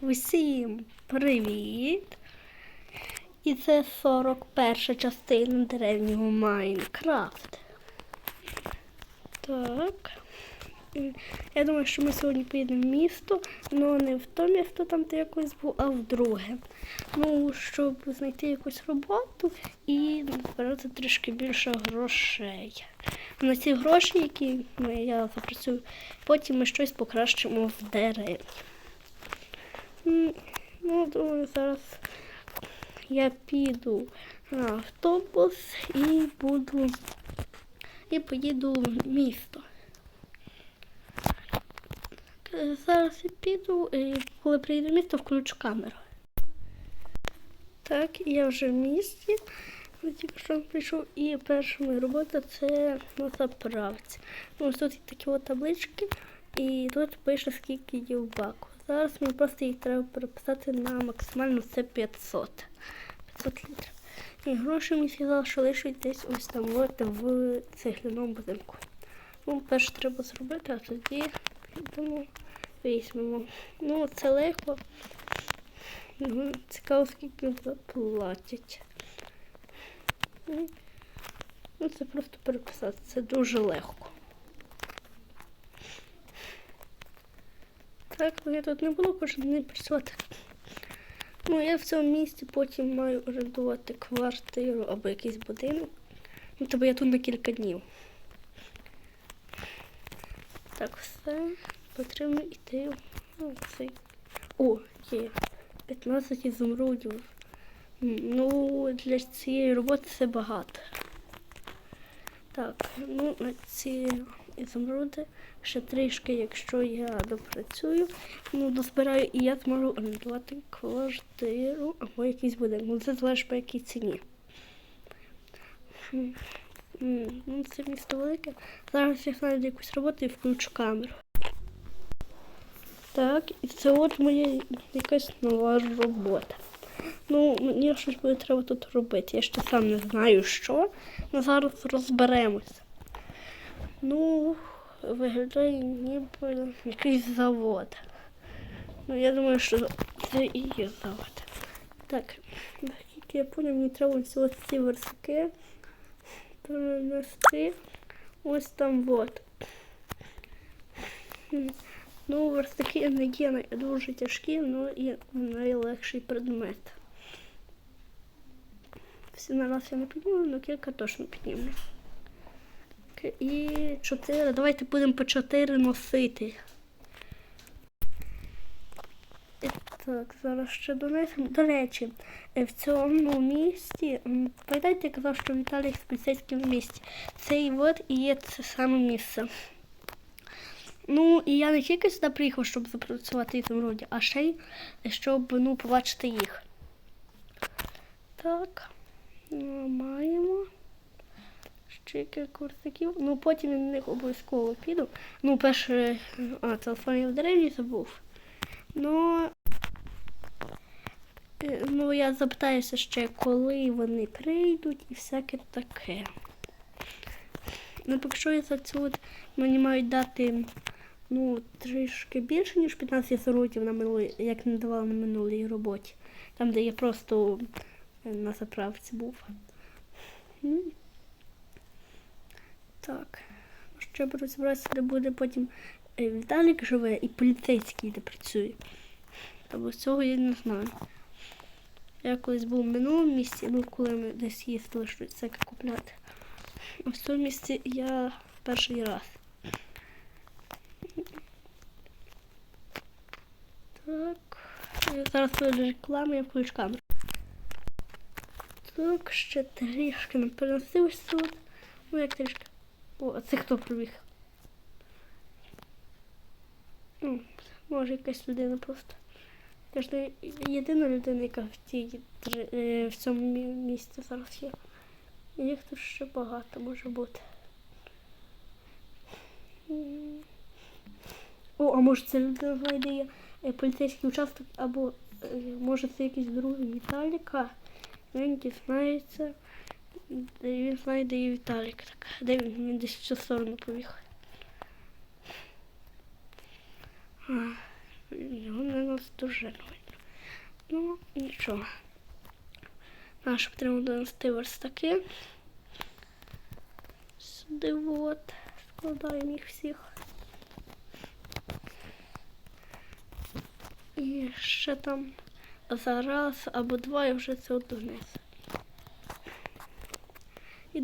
Усім привіт! І це 41 частина древнього Майнкрафт. Так. Я думаю, що ми сьогодні поїдемо в місто, але не в то місто, там де якось був, а в друге. Ну, щоб знайти якусь роботу і збирати трішки більше грошей. На ці гроші, які ми, я запрацюю, потім ми щось покращимо в деревні. Ну, думаю, зараз я піду на автобус і буду і поїду в місто. Зараз я піду, і коли приїду в місто, включу камеру. Так, я вже в місті. Я Тільки що прийшов, і перша моя робота це на заправці. Ну, тут є такі от таблички, і тут пише, скільки є в баку. Зараз мені просто їх треба переписати на максимально це 500. 500 літрів. І гроші мені сказали, що лишать десь ось там от в цегляному будинку. Ну, перше треба зробити, а тоді йдемо, візьмемо. Ну, це легко. Ну, Цікаво, скільки заплатять. Ну, це просто переписати. Це дуже легко. Так, ну, я тут не буду кожен день працювати. Ну, я в цьому місті потім маю орендувати квартиру або якийсь будинок. Ну, тобто я тут на кілька днів. Так, все. Потрібно йти. Ну, цей. О, є. 15 ізумрудів. Ну, для цієї роботи це багато. Так, ну на ці ізумруди ще трішки, якщо я допрацюю, ну дозбираю і я зможу орендувати квартиру або якийсь будинок. Ну це залежить по якій ціні. Ну, це місто велике. Зараз я знайду якусь роботу і включу камеру. Так, і це от моя якась нова робота. Ну, мені щось буде треба тут робити. Я ще сам не знаю що. але зараз розберемося. Ну, виглядає ніби якийсь завод. Ну, я думаю, що це і є завод. Так, наскільки я поняв, мені треба всі ось ці верстаки перенести ось там от. Ну, верстаки не є дуже тяжкі, але і найлегший предмет. Всі на раз я не підніму, але кілька точно підніму. К- І чотири. Давайте будемо по чотири носити. І Так, зараз ще донесемо. До речі, е, в цьому місті, пам'ятаєте, я казав, що Віталій в поліцейському місті. Цей от і є це саме місце. Ну, і я не тільки сюди приїхав, щоб запрацювати ізумруді, а ще й щоб ну, побачити їх. Так, ну, маємо. Кілька курсиків. Ну, потім я на них обов'язково піду. Ну, перше, а, телефон я в деревні забув. Ну, е, ну, я запитаюся ще, коли вони прийдуть і всяке таке. Ну, якщо я за цю от мені мають дати ну, трішки більше, ніж 15 зародів на минулій, як не давали на минулій роботі. Там, де я просто е, на заправці був. Так. Ще б розібратися, де буде потім е, Віталік живе і поліцейський, де працює. Або з цього я не знаю. Я колись був в минулому місці, ну коли ми десь їздили щось таке купляти. А в цьому місці я перший раз. Так. Я зараз буде реклама, я включу камеру. Так, ще трішки не переносився. Ну як трішки. О, а це хто прибіг? Ну, може якась людина просто. Я єдина людина, яка в цій е, в цьому місці зараз є. Їх тут ще багато може бути. О, а може це людина знайде е, поліцейський участок, або е, може це якийсь другий Віталіка. Він дізнається, він знайде і Віталік. Так, де він? Він десь в цю сторону побіг. Його не нас дуже нормально. Ну, нічого. Наш потрібно донести верстаки. Сюди от. Складаємо їх всіх. І ще там зараз або два і вже це донес.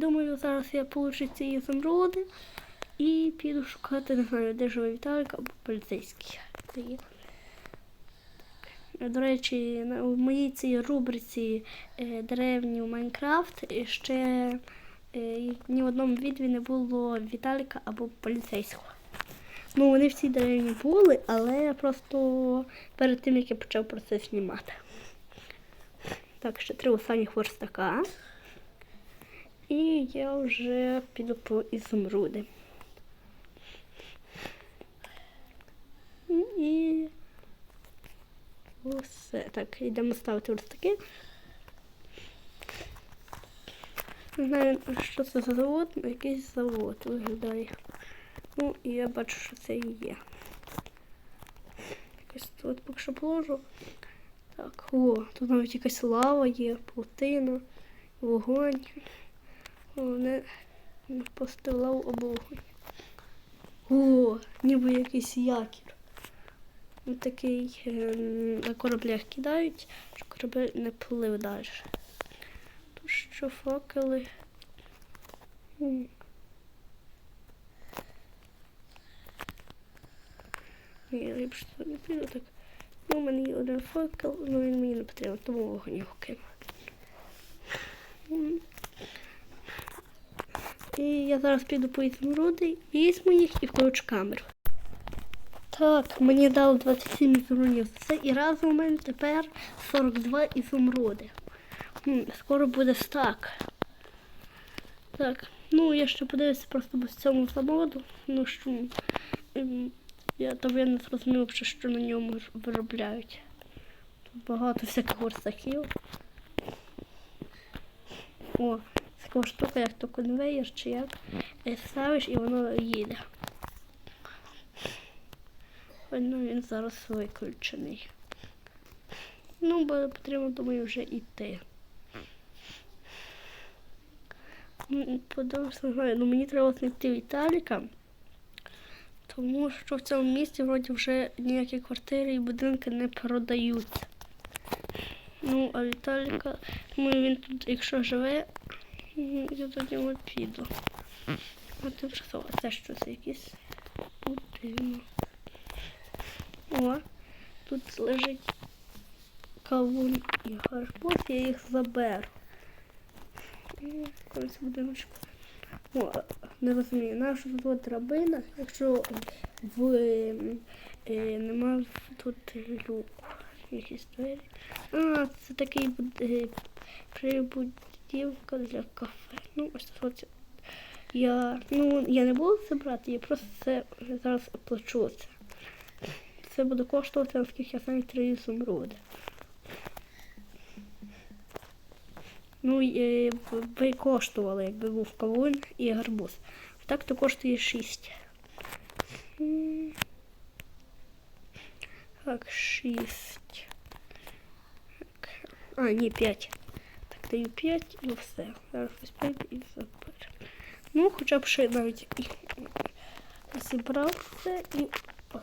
Думаю, зараз я получу ці ізумруди і піду шукати, не знаю, де живе Віталік або поліцейський. До речі, в моїй цій рубриці е, Деревні у Майнкрафт е, ще е, ні в одному відео не було Віталіка або поліцейського. Ну, вони всі деревні були, але просто перед тим, як я почав про це знімати. Так, ще три останніх верстака. І я вже піду по ізумруди. І все. Так, йдемо ставити верстаки. Не знаю, що це за завод, якийсь завод виглядає. Ну, і я бачу, що це і є. Якось тут поки що положу. Так, о, тут навіть якась лава є, паутина, вогонь. Головне не впасти в лаву або вогонь. О, ніби якийсь якір. Такий е, на кораблях кидають, щоб корабель не плив далі. Тут що факели. Ні, я ліпше туди не піду так. Ну, у мене є один факел, ну він мені не потрібен, тому вогонь його кину. І я зараз піду по ізумруди, візьму їх і включу камеру. Так, мені дали 27 ізумрудів за це, і разом у мене тепер 42 ізумруди. Скоро буде стак. Так, ну я ще подивлюся просто по цьому заводу. Ну що ем, я там я не зрозумів, що на ньому виробляють. Тут багато всяких верстаків. О, така штука, як то конвейер чи як. Е, Ставиш і воно їде. Ну, він зараз виключений. Ну, бо потрібно, думаю, вже йти. Ну, Подивимося, ну мені треба знайти Віталіка, тому що в цьому місті вроді вже ніякі квартири і будинки не продаються. Ну, а Віталіка, думаю, він тут, якщо живе, я до нього піду. А тимчасово це щось якийсь будинок. О, тут лежить кавун і гарбуз, я їх заберу. Колись будиночку. О, не розумію, наша тут драбина, якщо в е, нема тут люку. Якісь двері. А, це такий е, прибудівка для кафе. Ну, ось тут. Я, ну, я не буду це брати, я просто це зараз оплачу це. Це буде коштувати, наскільки я знаю, три ізумруди. Ну, е, би коштували, якби був кавун і гарбуз. Так то коштує 6. Так, 6. Так. А, ні, 5. Даю 5 і все. Зараз ось 5 і заберу. Ну, хоча б ще навіть зібрав все і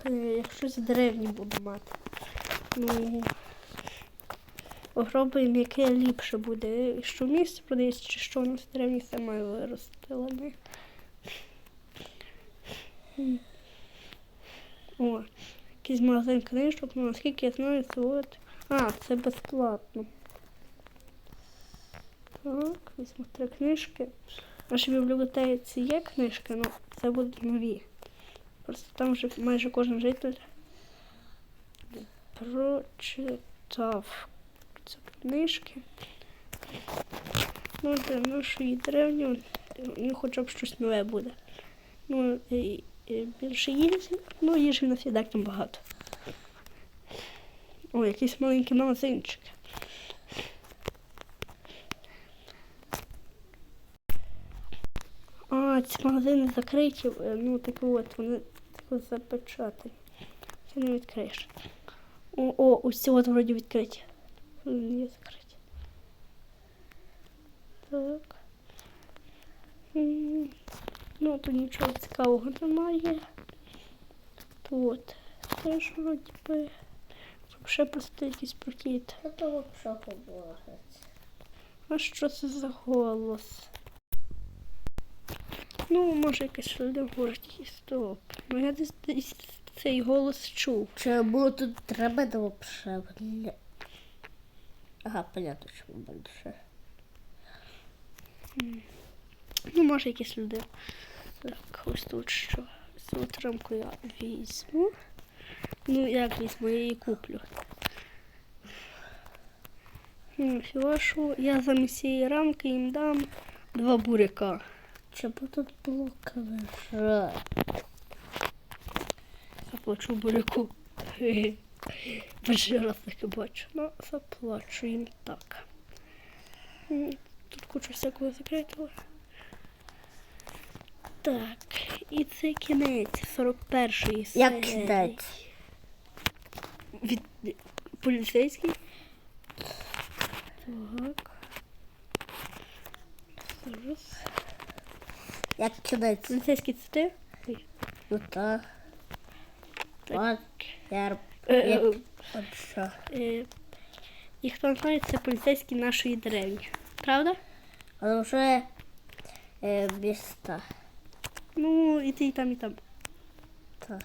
е, якщо з буду мати. Ну, Попробуємо, яке ліпше буде. Що в місті продається, чи що у нас в деревні саме виростила. Не? О, якийсь магазин книжок, ну наскільки я знаю, це от. А, це безплатно. Так, візьму три книжки. В нашій бібліотеці є книжки, але це будуть нові. Просто там вже майже кожен житель прочитав ці книжки. Ну, для нашої деревні ну, хоча б щось нове буде. Ну, і, і більше їжі, ну їжі в нас і так багато. О, якийсь маленький магазинчик. Ці магазини закриті, е, ну так от, вони тако запечатані. Це не відкриєш. О, о ось от вроді відкриті. Не закриті. Так. Ну, тут нічого цікавого немає. Тут теж вроді би. Ще просто якийсь прохід. Що то взагалі говорить? А що це за голос? Ну, може говорить, і стоп. Ну я десь, десь цей голос чув. Чи було тут треба до? Бля. Ага, понятно, чому більше. Ну, може якась людина. Так, ось тут що. Цю от я візьму. Ну, як візьму, я її куплю. Ну, Всього що я замість цієї рамки їм дам два буряка. Бо тут блоки лежать? Заплачу буряку. Перший раз таке бачу. Ну, заплачу їм так. Тут куча всякого закритого. Так, і це кінець 41-ї серії. Як кидать? Від поліцейський. Так. Зараз. Як кидать? Поліцейський це ти? Ну так. От, я Е, як е, от що. е, І хто не знає, це поліцейський нашої деревні. Правда? Але вже е, міста. Ну, і ти і там, і там. Так.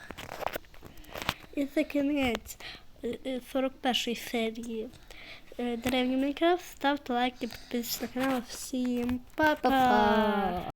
І це кінець е, е, 41-ї серії е, Деревні Майнкрафт. Ставте лайки, підписуйтесь на канал. Всім! Па-па.